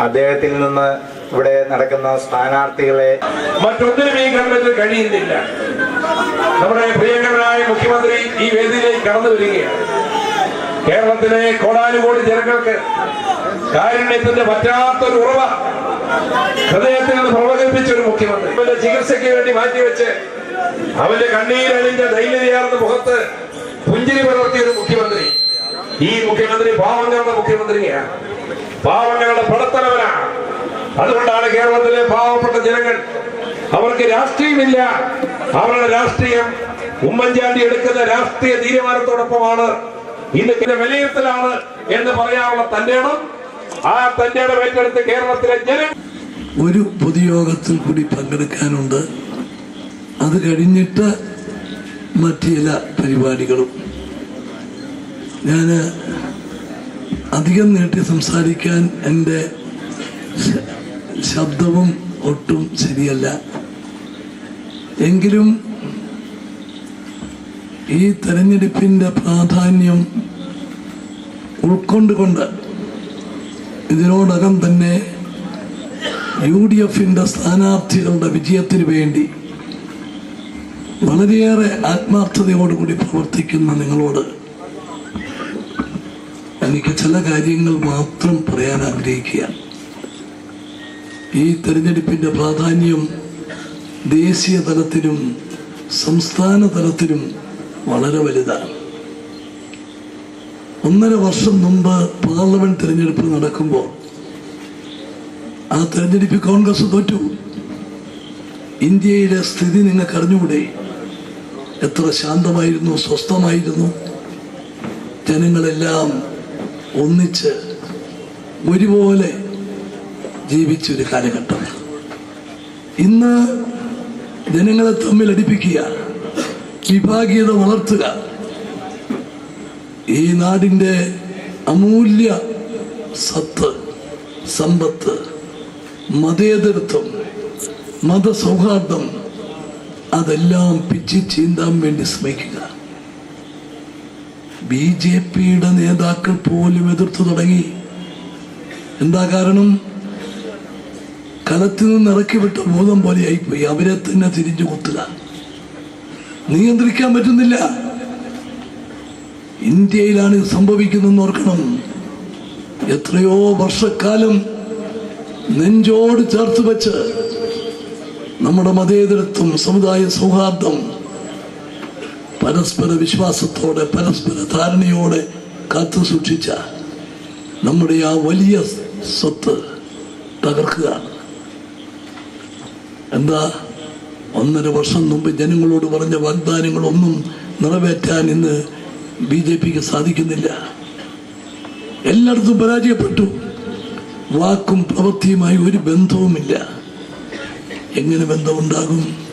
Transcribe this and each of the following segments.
അദ്ദേഹത്തിൽ നിന്ന് ഇവിടെ നടക്കുന്ന സ്ഥാനാർത്ഥികളെ മറ്റൊന്നിനും ഈ ഗവൺമെന്റിന് കഴിയുന്നില്ല. നമ്മുടെ പ്രിയങ്കരനായ മുഖ്യമന്ത്രി ഈ വേദിയിലേക്ക് കടന്നു വരികയാണ്. കേരളത്തിലെ കോടാനുകോടി ജനങ്ങൾക്ക് കാരുണ്യത്തിന്റെ പറ്റാത്തൊരു ഉറവ ഹൃദയത്തിൽ നിന്ന് പ്രവചിപ്പിച്ച ഒരു മുഖ്യമന്ത്രി. അവന്റെ ചികിത്സയ്ക്ക് വേണ്ടി മാറ്റിവെച്ച് അവന്റെ കണ്ണീരണിഞ്ഞ ധൈര്യതയാർന്ന മുഖത്ത് പുഞ്ചിരി പകർത്തിയ ഒരു മുഖ്യമന്ത്രി. ഈ മുഖ്യമന്ത്രി പാവങ്ങളുടെ മുഖ്യമന്ത്രിയാണ്. പാവങ്ങളുടെ പടത്തലവനാണ് അതുകൊണ്ടാണ് കേരളത്തിലെ പാവപ്പെട്ട ജനങ്ങൾ അവർക്ക് രാഷ്ട്രീയമില്ല. അവരുടെ രാഷ്ട്രീയം ഉമ്മൻചാണ്ടി എടുക്കുന്ന രാഷ്ട്രീയ തീരുമാനത്തോടൊപ്പമാണ്. ഇന്ന് വിലയിരുത്തലാണ് എന്ന് പറയാനുള്ള ഇടം. ആ തന്റെ ഇടം ഏറ്റെടുത്ത് കേരളത്തിലെ ജനം ഒരു പൊതുയോഗത്തിൽ കൂടി പങ്കെടുക്കാനുണ്ട്. അത് കഴിഞ്ഞിട്ട് മറ്റു ചില പരിപാടികളും. ഞാൻ അധികം നീട്ടി സംസാരിക്കാൻ എന്റെ ശബ്ദവും ഒട്ടും ശരിയല്ല. എങ്കിലും ഈ തെരഞ്ഞെടുപ്പിന്റെ പ്രാധാന്യം ഉൾക്കൊണ്ടുകൊണ്ട് ഇതിനോടകം തന്നെ യു ഡി എഫിന്റെ സ്ഥാനാർത്ഥികളുടെ വിജയത്തിന് വേണ്ടി വളരെയേറെ ആത്മാർത്ഥതയോടുകൂടി പ്രവർത്തിക്കുന്ന നിങ്ങളോട് എനിക്ക് ചില കാര്യങ്ങൾ മാത്രം പറയാൻ ആഗ്രഹിക്കുക. ഈ തെരഞ്ഞെടുപ്പിന്റെ പ്രാധാന്യം ദേശീയ തലത്തിലും സംസ്ഥാന തലത്തിലും വളരെ വലുതാണ്. ഒന്നര വർഷം മുമ്പ് പാർലമെന്റ് തെരഞ്ഞെടുപ്പ് നടക്കുമ്പോൾ ആ തെരഞ്ഞെടുപ്പ് കോൺഗ്രസ് തോറ്റു. ഇന്ത്യയിലെ സ്ഥിതി നിങ്ങൾക്ക് അറിഞ്ഞുകൂടെ എത്ര ശാന്തമായിരുന്നു സ്വസ്ഥമായിരുന്നു. ജനങ്ങളെല്ലാം ഒന്നിച്ച് ഒരുപോലെ ജീവിച്ചൊരു കാലഘട്ടം. ഇന്ന് ജനങ്ങളെ തമ്മിൽ അടിപ്പിക്കുക വിഭാഗീയത വളർത്തുക ഈ നാടിന്റെ അമൂല്യ സത്ത് സമ്പത്ത് മതേതരത്വം മതസൗഹാർദ്ദം അതെല്ലാം പിച്ചി ചീന്താൻ വേണ്ടി ശ്രമിക്കുക. ബി ജെ പിയുടെ നേതാക്കൾ പോലും എതിർത്തു തുടങ്ങി. എന്താ കാരണം? കലത്തിൽ നിന്ന് ഇറക്കി വിട്ട ഭൂതം പോലെയായിപ്പോയി. അവരെ തന്നെ തിരിഞ്ഞു കുത്തുക. നിയന്ത്രിക്കാൻ പറ്റുന്നില്ല. ഇന്ത്യയിലാണ് ഇത് സംഭവിക്കുന്നതെന്ന് ഓർക്കണം. എത്രയോ വർഷക്കാലം നെഞ്ചോട് ചേർത്ത് വെച്ച് നമ്മുടെ മതേതരത്വം സമുദായ സൗഹാർദ്ദം പരസ്പര വിശ്വാസത്തോടെ പരസ്പര ധാരണയോടെ കാത്തു സൂക്ഷിച്ച നമ്മുടെ ആ വലിയ സ്വത്ത് തകർക്കുകയാണ് എന്താ? ഒന്നര വർഷം മുമ്പ് ജനങ്ങളോട് പറഞ്ഞ വാഗ്ദാനങ്ങളൊന്നും നിറവേറ്റാൻ ഇന്ന് ബി ജെ പിക്ക് സാധിക്കുന്നില്ല. എല്ലായിടത്തും പരാജയപ്പെട്ടു. വാക്കും പ്രവൃത്തിയുമായി ഒരു ബന്ധവുമില്ല. എങ്ങനെ ബന്ധമുണ്ടാകും?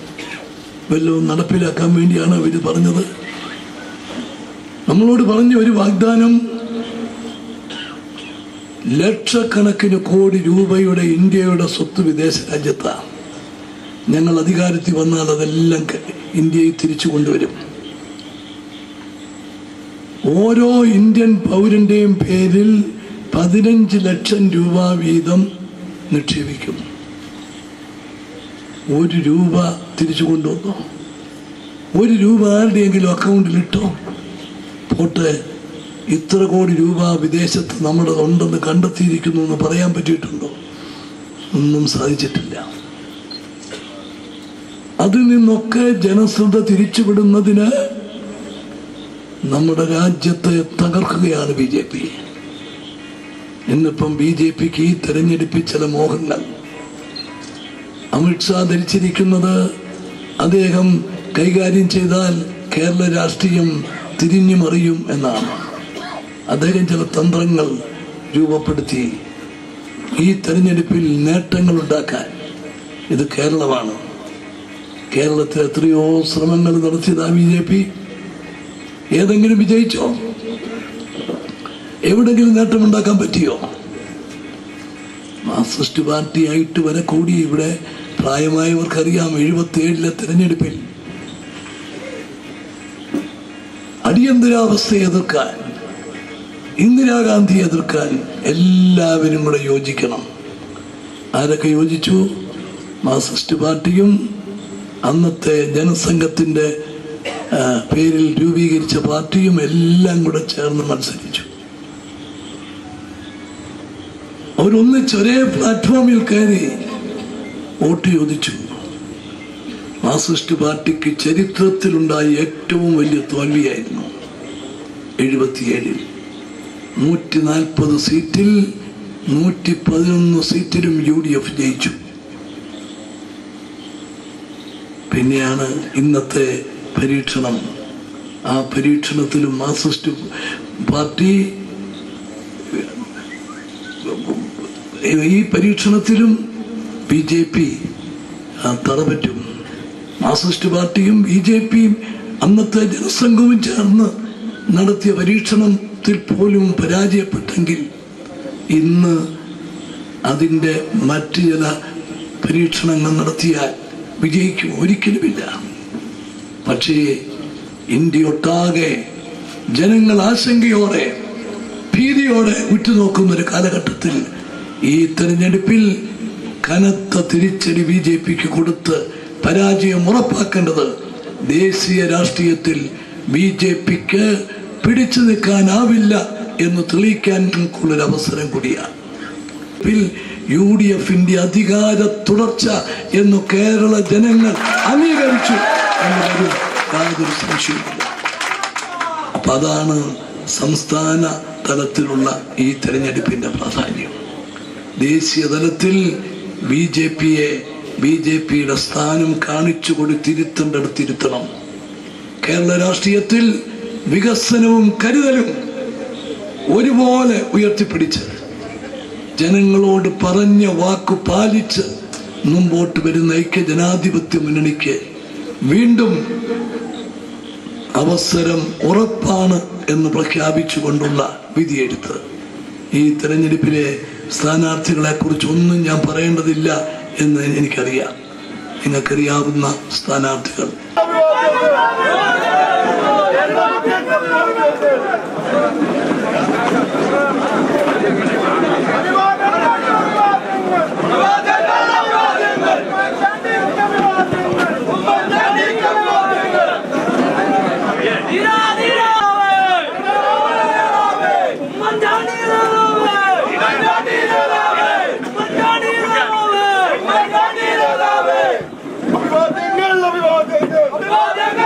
വല്ലതും നടപ്പിലാക്കാൻ വേണ്ടിയാണ് അവർ പറഞ്ഞത്. നമ്മളോട് പറഞ്ഞ ഒരു വാഗ്ദാനം ലക്ഷക്കണക്കിന് കോടി രൂപയുടെ ഇന്ത്യയുടെ സ്വത്ത് വിദേശ രാജ്യത്താണ് ഞങ്ങൾ അധികാരത്തിൽ വന്നാൽ അതെല്ലാം ഇന്ത്യയിൽ തിരിച്ചു കൊണ്ടുവരും. ഓരോ ഇന്ത്യൻ പൗരന്റെയും പേരിൽ പതിനഞ്ച് ലക്ഷം രൂപ വീതം നിക്ഷേപിക്കും. ഒരു രൂപ തിരിച്ചു കൊണ്ടുവന്നോ? ഒരു രൂപ ആരുടെയെങ്കിലും അക്കൗണ്ടിലിട്ടോ പോട്ടെ ഇത്ര കോടി രൂപ വിദേശത്ത് നമ്മുടെ ഉണ്ടെന്ന് കണ്ടെത്തിയിരിക്കുന്നു എന്ന് പറയാൻ പറ്റിയിട്ടുണ്ടോ? ഒന്നും സാധിച്ചിട്ടില്ല. അതിൽ നിന്നൊക്കെ ജനശ്രദ്ധ തിരിച്ചുവിടുന്നതിന് നമ്മുടെ രാജ്യത്തെ തകർക്കുകയാണ് ബി ജെ പി. ഇന്നിപ്പം ബി ജെ പിക്ക് ഈ തെരഞ്ഞെടുപ്പിൽ ചില മോഹങ്ങൾ. അമിത്ഷാ ധരിച്ചിരിക്കുന്നത് അദ്ദേഹം കൈകാര്യം ചെയ്താൽ കേരള രാഷ്ട്രീയം തിരിഞ്ഞു മറിയും എന്നാണ്. അദ്ദേഹം ചില തന്ത്രങ്ങൾ രൂപപ്പെടുത്തി. ഈ തെരഞ്ഞെടുപ്പിൽ നേട്ടങ്ങൾ ഉണ്ടാക്കാൻ ഇത് കേരളമാണ്. കേരളത്തിൽ എത്രയോ ശ്രമങ്ങൾ നടത്തിയതാ ബി ജെ പി. ഏതെങ്കിലും വിജയിച്ചോ? എവിടെങ്കിലും നേട്ടമുണ്ടാക്കാൻ പറ്റിയോ? മാർക്സിസ്റ്റ് പാർട്ടിയായിട്ട് വരെ കൂടി ഇവിടെ പ്രായമായവർക്കറിയാം എഴുപത്തിയേഴിലെ തിരഞ്ഞെടുപ്പിൽ അടിയന്തരാവസ്ഥയെ എതിർക്കാൻ ഇന്ദിരാഗാന്ധിയെ എതിർക്കാൻ എല്ലാവരും കൂടെ യോജിക്കണം. ആരൊക്കെ യോജിച്ചു? മാർക്സിസ്റ്റ് പാർട്ടിയും അന്നത്തെ ജനസംഘത്തിന്റെ പേരിൽ രൂപീകരിച്ച പാർട്ടിയും എല്ലാം കൂടെ ചേർന്ന് മത്സരിച്ചു. അവരൊന്നിച്ച് ഒരേ പ്ലാറ്റ്ഫോമിൽ കയറി വോട്ട് ചോദിച്ചു. മാർക്സിസ്റ്റ് പാർട്ടിക്ക് ചരിത്രത്തിലുണ്ടായ ഏറ്റവും വലിയ തോൽവിയായിരുന്നു എഴുപത്തിയേഴിൽ. നൂറ്റി നാൽപ്പത് സീറ്റിൽ നൂറ്റി പതിനൊന്ന് സീറ്റിലും യു ഡി എഫ് ജയിച്ചു. പിന്നെയാണ് ഇന്നത്തെ പരീക്ഷണം. ആ പരീക്ഷണത്തിലും മാർക്സിസ്റ്റ് പാർട്ടി ഈ പരീക്ഷണത്തിലും ബി ജെ പി തറപറ്റും. മാർക്സിസ്റ്റ് പാർട്ടിയും ബി ജെ പിയും അന്നത്തെ ജനസംഘവും ചേർന്ന് നടത്തിയ പരീക്ഷണത്തിൽ പോലും പരാജയപ്പെട്ടെങ്കിൽ ഇന്ന് അതിന്റെ മറ്റ് ചില പരീക്ഷണങ്ങൾ നടത്തിയാൽ വിജയിക്കും ഒരിക്കലുമില്ല. പക്ഷേ ഇന്ത്യയൊട്ടാകെ ജനങ്ങൾ ആശങ്കയോടെ ഭീതിയോടെ ഉറ്റുനോക്കുന്ന ഒരു കാലഘട്ടത്തിൽ ഈ തെരഞ്ഞെടുപ്പിൽ കനത്ത തിരിച്ചടി ബി ജെ പിക്ക് കൊടുത്ത് പരാജയം ഉറപ്പാക്കേണ്ടത് ദേശീയ രാഷ്ട്രീയത്തിൽ ബി ജെ പിക്ക് പിടിച്ചു നിൽക്കാനാവില്ല എന്ന് തെളിയിക്കാൻ നമുക്കുള്ളൊരു അവസരം കൂടിയാണ് യു ഡി എഫിന്റെ അധികാര തുടർച്ച എന്ന് കേരള ജനങ്ങൾ അംഗീകരിച്ചു യാതൊരു സംശയവുമില്ല. അപ്പൊ അതാണ് സംസ്ഥാന തലത്തിലുള്ള ഈ തെരഞ്ഞെടുപ്പിന്റെ പ്രാധാന്യം. ദേശീയ തലത്തിൽ ബി ജെ പിയെ ബി ജെ പിയുടെ സ്ഥാനം കാണിച്ചു കൊടുത്തിരുത്തേണ്ടടുത്തിരുത്തണം കേരള രാഷ്ട്രീയത്തിൽ വികസനവും കരുതലും ഒരുപോലെ ഉയർത്തിപ്പിടിച്ച് ജനങ്ങളോട് പറഞ്ഞ വാക്ക് പാലിച്ച് മുമ്പോട്ട് വരുന്ന ഐക്യ ജനാധിപത്യ മുന്നണിക്ക് വീണ്ടും അവസരം ഉറപ്പാണ് എന്ന് പ്രഖ്യാപിച്ചുകൊണ്ടുള്ള വിധിയെഴുത്ത് ഈ തെരഞ്ഞെടുപ്പിലെ സ്ഥാനാർത്ഥികളെ കുറിച്ച് ഒന്നും ഞാൻ പറയേണ്ടതില്ല എന്ന് എനിക്കറിയാം നിങ്ങൾക്കറിയാവുന്ന സ്ഥാനാർത്ഥികൾ.